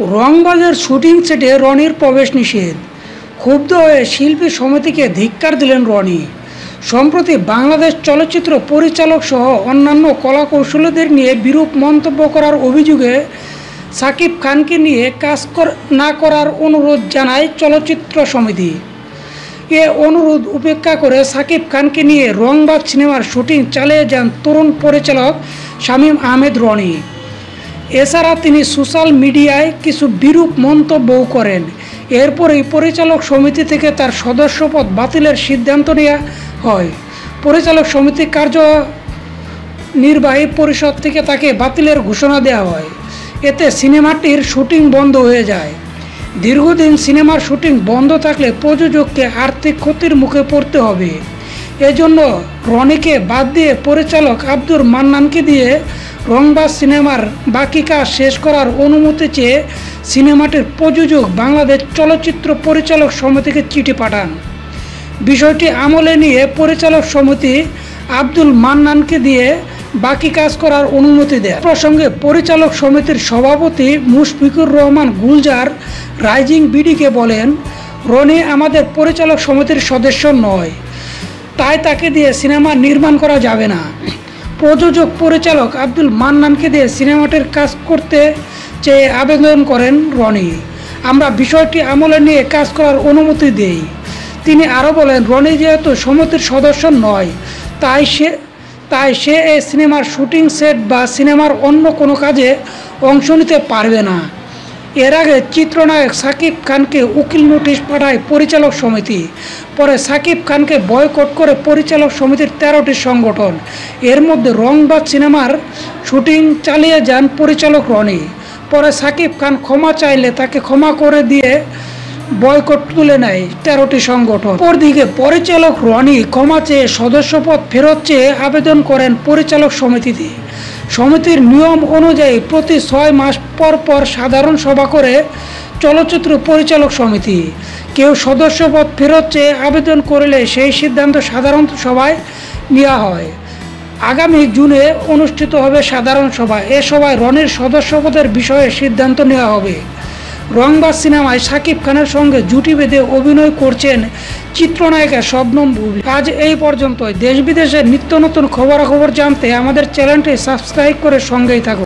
রংবাজের shooting সেটে রনির প্রবেশ নিষেধ। ক্ষুব্ধ হয়ে শিল্পী সমিতিকে ধিক্কার দিলেন রনি। সম্প্রতি বাংলাদেশ চলচ্চিত্র পরিচালক সহ অন্যান্য কলাকৌশলীদের নিয়ে বিরূপ মন্তব্য করার অভিযোগে সাকিব খানকে নিয়ে কাজ না করার অনুরোধ জানায় চলচ্চিত্র সমিতি। এ অনুরোধ উপেক্ষা করে সাকিব খানকে নিয়ে রংবাজ সিনেমার শুটিং চালিয়ে যান তরুণ পরিচালক শামীম আহমেদ রনি। এছাড়া তিনি সোশ্যাল মিডিয়ায় কিছু বিরূপ মন্তব্যও করেন। এরপরেই পরিচালক সমিতি থেকে তার সদস্যপদ বাতিলের সিদ্ধান্ত নেওয়া হয়। পরিচালক সমিতি কার্য নির্বাহী পরিষদ থেকে তাকে বাতিলের ঘোষণা দেওয়া হয়। এতে সিনেমাটির শুটিং বন্ধ হয়ে যায়। দীর্ঘদিন সিনেমার শুটিং বন্ধ থাকলে প্রযোজককে আর্থিক ক্ষতির মুখে পড়তে হবে। এজন্য রনিকে বাদ দিয়ে পরিচালক আব্দুর মান্নানকে দিয়ে রংবাজ সিনেমার বাকি কাজ শেষ করার অনুমতি চেয়ে সিনেমাটির প্রযোজক বাংলাদেশ চলচ্চিত্র পরিচালক সমিতিকে চিঠি পাঠান। বিষয়টি আমলে নিয়ে পরিচালক সমিতি আব্দুল মান্নানকে দিয়ে বাকি কাজ করার অনুমতি দেয়। প্রসঙ্গে পরিচালক সমিতির সভাপতি মুশফিকুর রহমান গুলজার রাইজিং বিডিকে বলেন, রনি আমাদের পরিচালক সমিতির সদস্য নয়। তাই তাকে দিয়ে সিনেমা নির্মাণ করা যাবে না। প্রযোজক পরিচালক আব্দুল মান্নানকে দিয়ে সিনেমাটির কাজ করতে চেয়ে আবেদন করেন রনি। আমরা বিষয়টি আমলে নিয়ে কাজ করার অনুমতি দেই। তিনি আরও বলেন, রনি যেহেতু সমিতির সদস্য নয়, তাই সে তাই সে এই সিনেমার শুটিং সেট বা সিনেমার অন্য কোনো কাজে অংশ নিতে পারবে না। এর আগে চিত্রনায়ক সাকিব খানকে উকিল নোটিশ পাঠায় পরিচালক সমিতি। পরে সাকিব খানকে বয়কট করে পরিচালক সমিতির তেরোটি সংগঠন। এর মধ্যে রংবাদ সিনেমার শুটিং চালিয়ে যান পরিচালক রনি। পরে সাকিব খান ক্ষমা চাইলে তাকে ক্ষমা করে দিয়ে বয়কট তুলে নেয় তেরোটি সংগঠন। অপরদিকে পরিচালক রনি ক্ষমা চেয়ে সদস্যপদ ফেরত চেয়ে আবেদন করেন পরিচালক সমিতিতে। সমিতির নিয়ম অনুযায়ী প্রতি ছয় মাস পর পর সাধারণ সভা করে চলচ্চিত্র পরিচালক সমিতি। কেউ সদস্যপদ ফেরত চেয়ে আবেদন করলে সেই সিদ্ধান্ত সাধারণ সভায় নেওয়া হয়। আগামী জুনে অনুষ্ঠিত হবে সাধারণ সভা। এ সভায় রনির সদস্যপদের বিষয়ে সিদ্ধান্ত নেওয়া হবে। রংবাজ সিনেমায় শাকিব খানের সঙ্গে জুটি বেঁধে অভিনয় করছেন চিত্রনায়িকা শবনম ভূমি আজ এই পর্যন্তই। দেশ বিদেশের নিত্য নতুন খবরাখবর জানতে আমাদের চ্যানেলটি সাবস্ক্রাইব করে সঙ্গেই থাকুন।